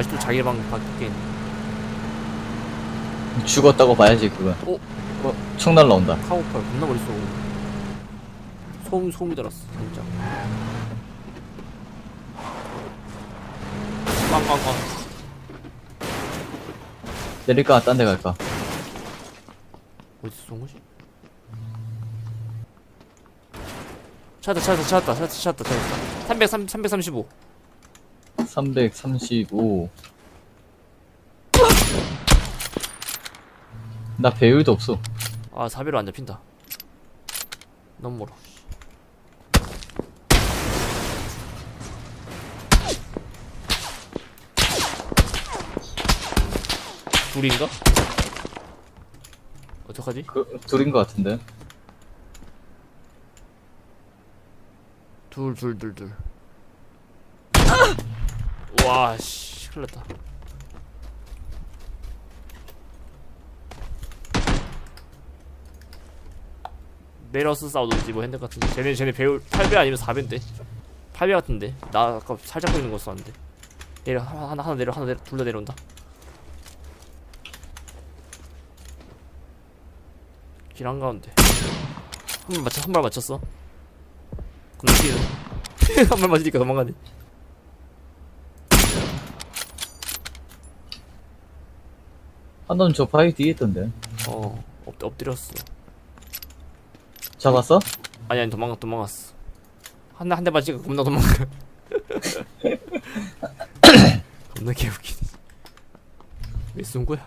야, 아직도 자기 방 밖에 있네. 죽었다고 봐야지 그건 어? 어? 총 날라온다 카우팔 겁나 쏘고. 소음 소음이 들었어 진짜. 빵빵빵. 때릴까 딴 데 갈까 어디서 쏜 거지? 찾았다 찾았다 찾았다 찾았다 찾았다 찾았다. 300 335. 335 나 배율도 없어 아 4배로 안 잡힌다. 너무 멀어. 둘인가? 어떡하지? 그, 둘인 것 같은데 둘, 둘, 둘, 둘. 와, 씨, 큰일 났다. 내려서 싸우든지 뭐 핸드 같은데. 쟤네, 쟤네 배울 8배 아니면 4배인데. 8배 같은데. 나 아까 살짝 보이는 거 썼는데. 내려, 하나, 하나, 내려, 하나 내려, 둘 다 내려온다. 길 한가운데. 한 발 맞췄, 한발 맞췄어. 겁나 뛰네. 한발 맞으니까 도망가네. 한놈 저 바위 뒤에 있던데 어, 엎, 엎드렸어. 잡았어? 아니, 아니, 도망가, 도망갔어. 한, 대- 한 대 맞으니까 겁나 도망가. 겁나 개웃기네. 왜 쏜 거야?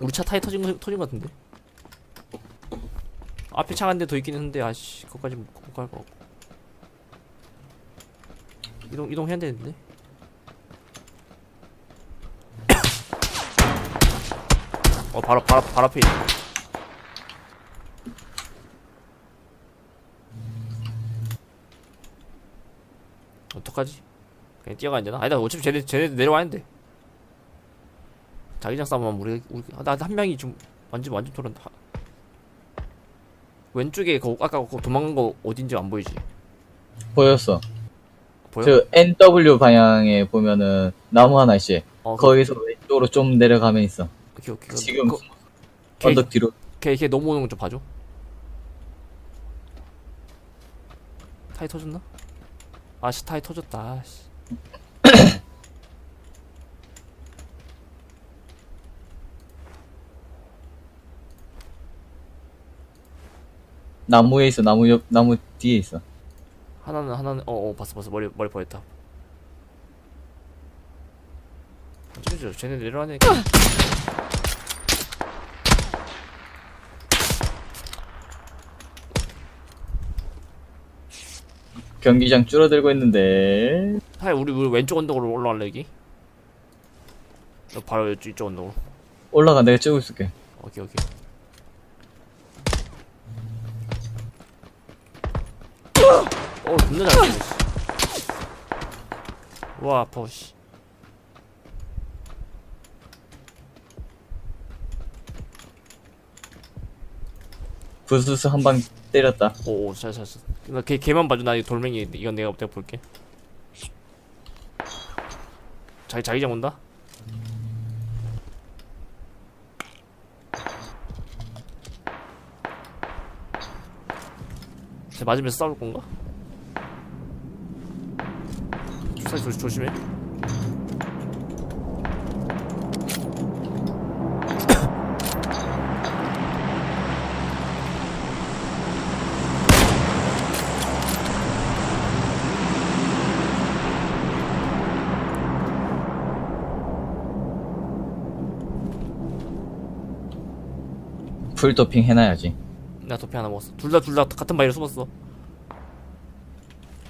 우리 차 타이 터진 거, 터진 거 같은데? 앞에 차가 한 대 더 있긴 했는데, 아씨, 그거까지 못, 못갈거 같고. 이동, 이동해야 되는데? 어, 바로, 바로, 바로 앞에 있네. 어떡하지? 그냥 뛰어가야 되나? 아니다 어차피 쟤네 쟤네 내려와야 돼. 자기장 싸움만 우리 우리 아, 나한 명이 좀 완전 완전 돌았다. 왼쪽에 그 아까 그 도망간 거 어딘지 안 보이지? 보였어 보여? 저 NW 방향에 보면은 나무 하나 있지 어, 그, 거기서 왼쪽으로 좀 내려가면 있어 오케이 오케이. 지금 그, 걔, 언덕 뒤로 걔, 걔 넘어오는 거 좀 봐줘. 타이 터졌나? 아씨 타이 터졌다. 아씨. 나무에 있어 나무 옆 나무 뒤에 있어 하나는 하나는 어어 봤어 봤어 머리 머리 보였다. 어쩌죠? 쟤네 내려가네. 경기장 줄어들고 있는데 하이 우리 우리 왼쪽 언덕으로 올라갈래 여기? 어, 바로 이쪽, 이쪽 언덕으로. 올라가 내가 찍고 있을게 오케이 오케이. 어 존나 잘 쏘네. 씨. 와 아파 씨. 부스스 한 방 때렸다 오오 잘 잘 잘. 나 걔 걔만 봐줘 나 이 돌멩이 이건 내가 내가 볼게. 자기 자기장 온다. 쟤 맞으면서 싸울 건가? 주사위 조, 조심해. 풀 도핑 해놔야지 나 도피 하나 먹었어. 둘 다 둘 다 같은 바위를 숨었어.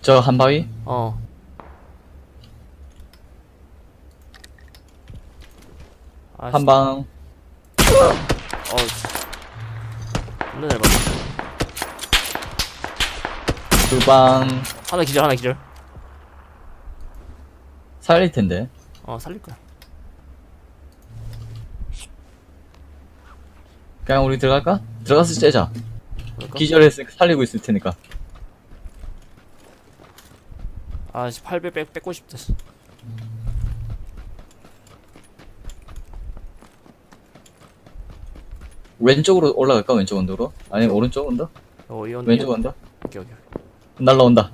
저 한 바위 어. 아, 한방 어. 존나 잘 봤어. 두 방 하나 기절, 하나 기절. 살릴 텐데 어, 살릴 거야. 그냥 우리 들어갈까? 들어가서 째자 그럴까? 기절했으니까 살리고 있을 테니까 아, 씨, 8배 뺏, 뺏고 싶다. 씨. 왼쪽으로 올라갈까 왼쪽 언덕으로? 아니 오른쪽 언덕? 어 이건 왼쪽 언덕? 오케이 오케이 날라온다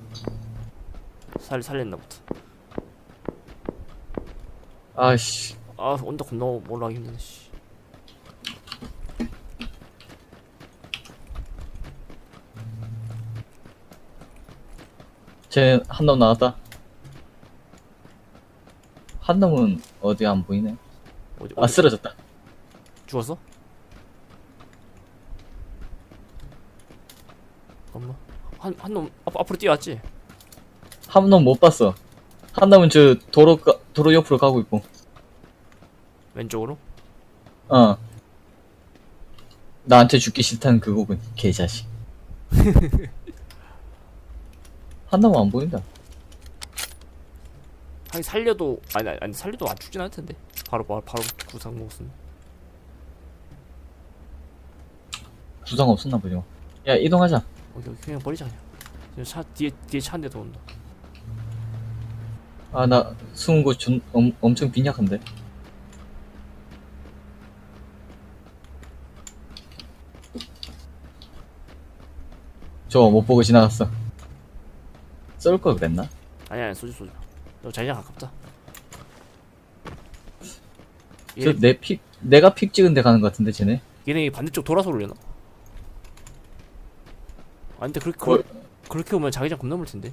살 살렸나 보다 아씨 아 언덕 겁나 올라가기 힘드네 씨 쟤한 놈 나왔다. 한 놈은 어디 안 보이네. 어디, 아 어디? 쓰러졌다. 죽었어? 잠깐만. 한 한 놈 앞으로 뛰어왔지? 한 놈 못 봤어. 한 놈은 저 도로 가- 도로 옆으로 가고 있고. 왼쪽으로? 어. 나한테 죽기 싫다는 그거군 개자식 한 놈은 안 보인다. 하긴 살려도 아니 아니, 아니 살려도 안 죽진 않을 텐데. 바로 바로 바로 구상 먹었으면. 부상 없었나 보죠. 야 이동하자. 오케이 오케이. 그냥 버리자 그냥. 지금 차 뒤에 뒤에 차 한 대 더 온다. 아 나 숨은 곳 좀, 엄, 엄청 빈약한데. 저거 못 보고 지나갔어 쏠 걸 그랬나? 아니 아니 쏘지 쏘지. 너 자기장 가깝다. 저 얘네, 내픽 내가 픽 찍은 데 가는 것 같은데 쟤네? 얘네 반대쪽 돌아서 올려나? 아니 근데 그렇게 뭘- 그렇게 오면 자기장 겁나 물 텐데.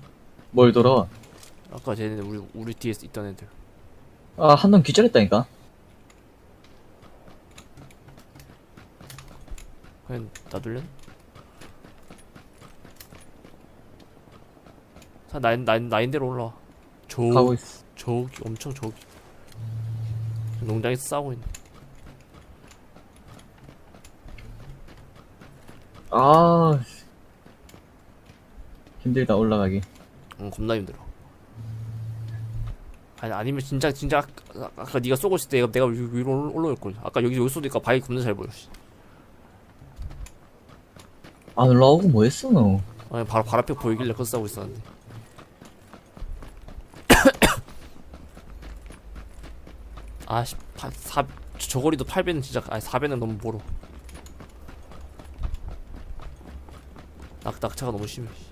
뭘 돌아와 아까 쟤네 우리 우리 뒤에 있던 애들. 아 한 놈 기절했다니까? 그냥 놔둘래? 자 나인 나인 나인대로 올라와. 저 가고 있어. 저기 엄청 저기 농장에서 싸우고 있네. 아 힘들다 올라가기. 응 겁나 힘들어. 아니 아니면 진짜 진짜 아까, 아까 네가 쏘고 있을 때 내가, 내가 위- 위로 올- 올라올 걸. 아까 여기 여기 쏘니까 바위 겁나 잘 보여 씨. 안 올라오고 뭐 했어 너? 아니 바로 발 앞에 보이길래 그거 싸우고 있었는데 아씨 사 저거리도 8배는 진짜 아니 4배는 너무 멀어 낙 낙차가 너무 심해 씨.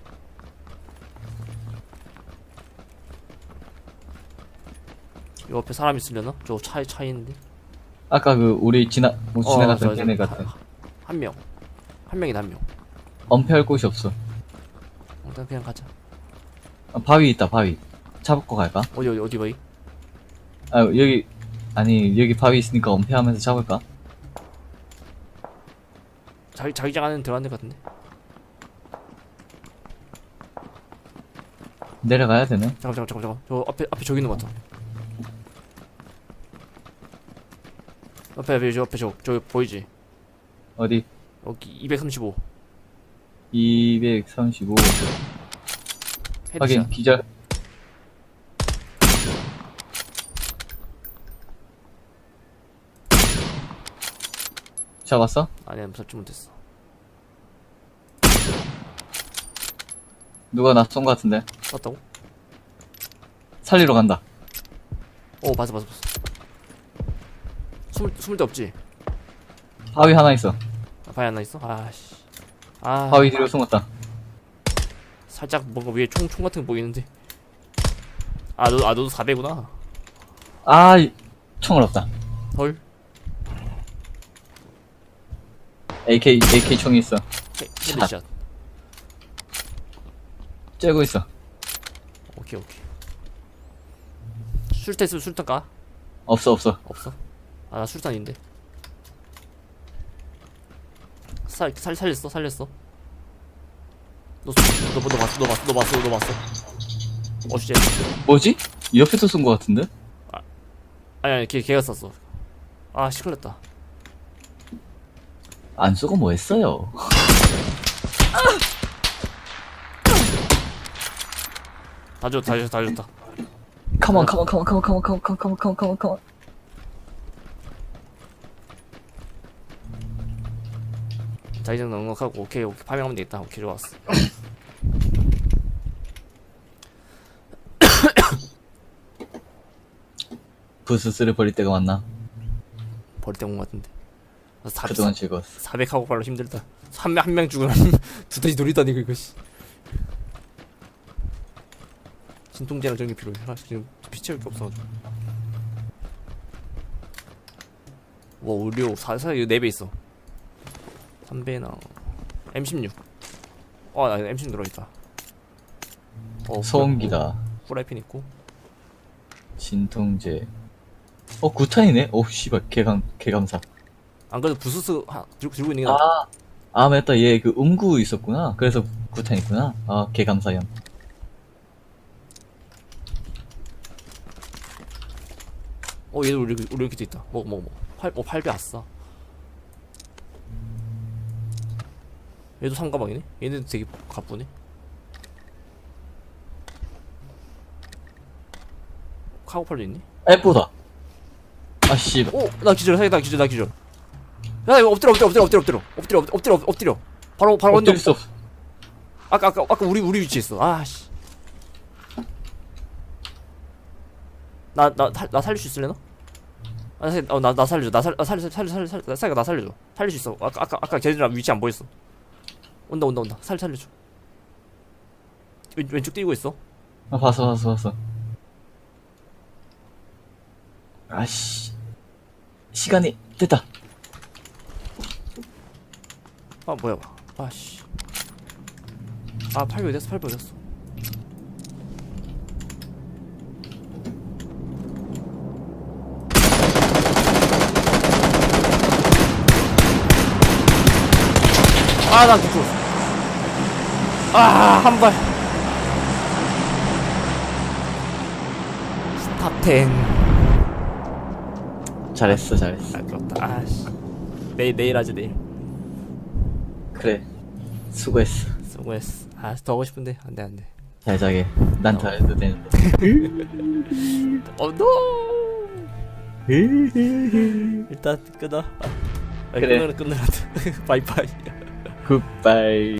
이 옆에 사람 있으려나? 저 차에 차 있는데 아까 그 우리 지나 뭐 어, 지나갔던 맞아, 걔네 맞아. 같은 한명 한 명이다 한명 엄폐할 곳이 없어 일단 그냥 가자 아, 바위 있다 바위 잡고 갈까? 어디 어디 어디 바위? 아 여기 아니 여기 바위 있으니까 엄폐하면서 잡을까? 자기 자기장 안에 들어간 데 같은데. 내려가야 되네. 잠깐 잠깐 잠깐 잠깐. 저 앞에 앞에 저기 있는 것 같아. 앞에 앞에 저 앞에 저 저기 보이지? 어디? 여기 235 235 확인 헤드샷. 기절 잡았어? 아니야 잡지 못했어. 누가 나 쏜 거 같은데? 쐈다고? 살리러 간다. 어 봤어 봤어 봤어. 숨을 숨을 데 없지? 바위 하나 있어. 아, 바위 하나 있어? 아씨. 아. 바위 뒤로 숨었다. 살짝 뭔가 위에 총 총 같은 거 보이는데. 아 너 아 너도 4배구나? 아 이- 총을 없다. 헐 AK AK 총이 있어. 헤- 헤드샷. 쬐고 있어. 오케이 오케이. 술탄 있으면 술탄 까? 없어 없어. 없어? 아나 술탄인데. 살, 살 살렸어 살렸어. 너, 너, 너, 너 봤어 너 봤어 너 봤어 너 봤어. 어씨. 뭐지? 옆에서 쏜 거 같은데? 아니 아니 걔, 걔가 쐈어. 아 시끌렸다 안 쏘고 뭐 했어요? 다 줬다 다 줬다 다 줬다. 컴온 컴온 컴온 컴온 컴온 컴온 컴온 컴온 컴온 컴온 컴온 자기장 넉넉하고 오케이 오케이. 파밍하면 되겠다. 오케이 좋았어. 부스스를 버릴 때가 왔나? 버릴 때온 것 같은데. 아, 400, 그동안 즐거웠어. 400 하고 발로 힘들다. 한 명 한 명 죽으면 두더지 돌리다니 그거 씨. 진통제랑 전기 필요해. 아, 지금 피 채울 게 없어가지고. 와 의료 사사 이거 4배 있어. 3배나 M16. 어나 M16 들어있다. 어, 소음기다. 후라이팬 있고. 진통제. 어, 구탄이네? 오, 씨발, 개감, 개감사. 안 그래도 부스스 하, 들고, 들고 있는 게 나. 아, 아, 맞다. 얘 그 음구 있었구나. 그래서 구탄 있구나. 아, 개 감사형. 어 얘도 우리 우리 이렇게 돼 있다. 먹어 먹어 먹어. 팔, 어 8배 아싸. 얘도 삼가방이네. 얘네도 되게 가쁘네. 카고팔도 있네. F다. 아, 씨발. 오, 나 기절, 사기 나 기절, 나 기절. 야 이거 엎드려, 엎드려, 엎드려, 엎드려, 엎드려, 엎드려, 엎드려, 엎드려. 바로 바로 언덕. 어쩔 수 없어. 아까 아까 아까 우리 우리 위치에 있어. 아씨. 나 나 나 살릴 수 있을래나? 아, 살- 어, 나, 나 살려줘. 나 살, 나 살려, 살려, 살려, 살려, 살려, 나 살려줘. 살릴 수 있어. 아까, 아까, 아까 걔네랑 위치 안 보였어. 온다, 온다, 온다. 살, 살려줘. 왼, 왼쪽 뛰고 있어. 아, 봤어, 봤어, 봤어. 아씨. 시간이 됐다. 아, 뭐야, 봐. 아, 씨. 아, 8배 어딨어, 8배 어딨어. 아, 나 죽었어. 아, 한 발. 스탑 10. 잘했어, 잘했어. 아, 씨. 내일, 내일 하지, 내일. 그래. 수고했어. 수고했어. 아, 더 하고 싶은데. 안 돼, 안 돼. 잘 자게. 난더 해도 되는데. 어, 노! 일단 끊어. 아, 그래. 끊으라, 끊으라. 바이바이. 굿바이.